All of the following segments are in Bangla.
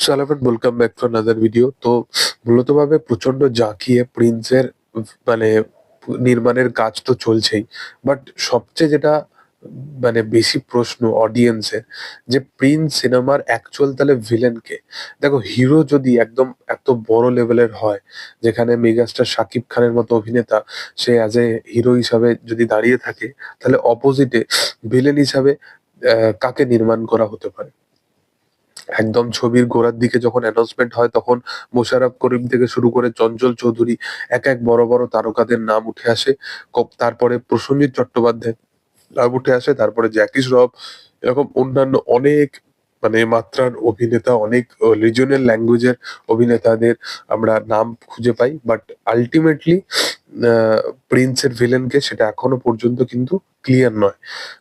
So hello friend welcome back to another video তো মূলত ভাবে প্রচণ্ড জাঁকিয়ে প্রিন্সের মানে নির্মাণের কাজ তো চলছেই। বাট সবচেয়ে যেটা মানে বেশি প্রশ্ন অডিয়েন্সের যে প্রিন্স সিনেমার অ্যাকচুয়াল তাহলে ভিলেন কে দেখো হিরো যদি একদম এত বড় লেভেলের হয়, যেখানে মেগাস্টার শাকিব খানের মতো অভিনেতা, সে অ্যাজ এ হিরো হিসাবে যদি দাঁড়িয়ে থাকে, তাহলে অপোজিটে ভিলেন হিসাবে কাকে নির্মাণ করা হতে পারে? একদম ছবির গোড়ার দিকে যখন অ্যানাউন্সমেন্ট হয়, তখন মোশাররফ করিম থেকে শুরু করে চঞ্চল চৌধুরী এক এক বড় বড় তারকাদের নাম উঠে আসে। তারপরে প্রসেনজিৎ চট্টোপাধ্যায় নাম উঠে আসে, তারপরে জ্যাকি শ্রফ এরকম অন্যান্য অনেক মানে মাত্রার অভিনেতা, অনেক রিজনাল ল্যাঙ্গুয়েজের অভিনেতাদের আমরা নাম খুঁজে পাই। বাট আলটিমেটলি প্রিন্সের ভিলেনকে সেটা এখনও পর্যন্ত কিন্তু ক্লিয়ার নয়।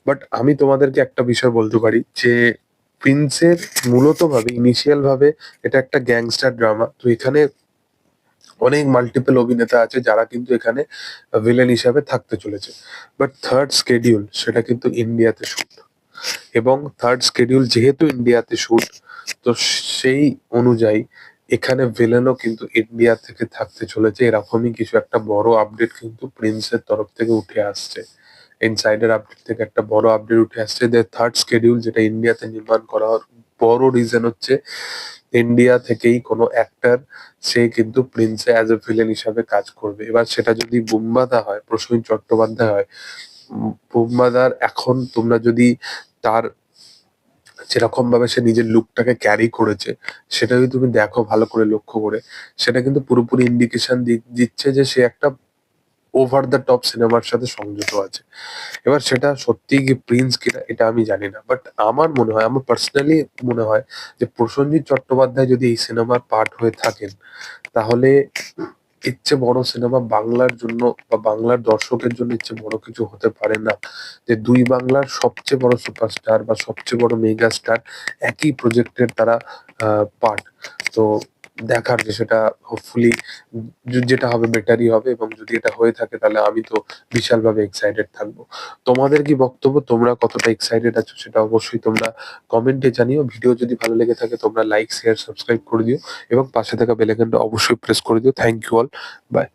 বাট আমি তোমাদেরকে একটা বিষয় বলতে পারি যে প্রিন্সের মূলত ভাবে ইনিশিয়াল ভাবে এটা একটা গ্যাংস্টার ড্রামা তো এখানে অনেক মাল্টিপল অভিনেতা আছে যারা কিন্তু এখানে ভিলেন হিসাবে থাকতে চলেছে। বাট থার্ড স্কেডিউল সেটা কিন্তু ইন্ডিয়াতে শুট এবং থার্ড স্কেডিউল যেহেতু ইন্ডিয়াতে শুট তো সেই অনুযায়ী এখানে ভিলেনও কিন্তু ইন্ডিয়া থেকে থাকতে চলেছে। এরকমই কিছু একটা বড় আপডেট কিন্তু প্রিন্সের তরফ থেকে উঠে আসছে। ইনসাইডার আপডেট থেকে একটা বড় আপডেট উঠে আসছে। যে থার্ড স্কেডিউল যেটা ইন্ডিয়াতে নির্মাণ করা বড় রিজন হচ্ছে ইন্ডিয়া থেকেই কোনো অ্যাক্টর সে কিন্তু প্রিন্সে অ্যাজ এ ভিলেন হিসাবে কাজ করবে। এবার সেটা যদি বুম্বাদা হয়, প্রসূন চট্টোপাধ্যায় হয় বুম্বাদার এখন তোমরা যদি তার যেরকম ভাবে সে নিজের লুকটাকে ক্যারি করেছে, সেটা যদি তুমি দেখো ভালো করে লক্ষ্য করে, সেটা কিন্তু পুরোপুরি ইন্ডিকেশন দিচ্ছে যে সে একটা ওভার দ্য টপ সিনেমার সাথে সংযুক্ত আছে। এবার সেটা সত্যি কি প্রিন্স কিনা, এটা আমি জানি না। বাট আমার মনে হয়, আমার পার্সোনালি মনে হয় যে প্রসেনজিৎ চট্টোপাধ্যায় যদি এই সিনেমার পার্ট হয়ে থাকেন, তাহলে ইচ্ছে বড় সিনেমা বাংলার জন্য বা বাংলার দর্শকের জন্য ইচ্ছে বড় কিছু হতে পারে না। যে দুই বাংলার সবচেয়ে বড় সুপারস্টার বা সবচেয়ে বড় মেগা স্টার একই প্রজেক্টের তারা পার্ট তো দেখার যে সেটা হোপফুলি যেটা হবে বেটারই হবে এবং যদি এটা হয়ে থাকে তাহলে আমি তো বিশালভাবে এক্সাইটেড থাকব। তোমাদের কি বক্তব্য? তোমরা কতটা এক্সাইটেড আছো সেটা অবশ্যই তোমরা কমেন্টে জানিও। ভিডিও যদি ভালো লেগে থাকে তোমরা লাইক শেয়ার সাবস্ক্রাইব করে দিও এবং পাশে থাকা বেলাইকনটা অবশ্যই প্রেস করে দিও। Thank you all by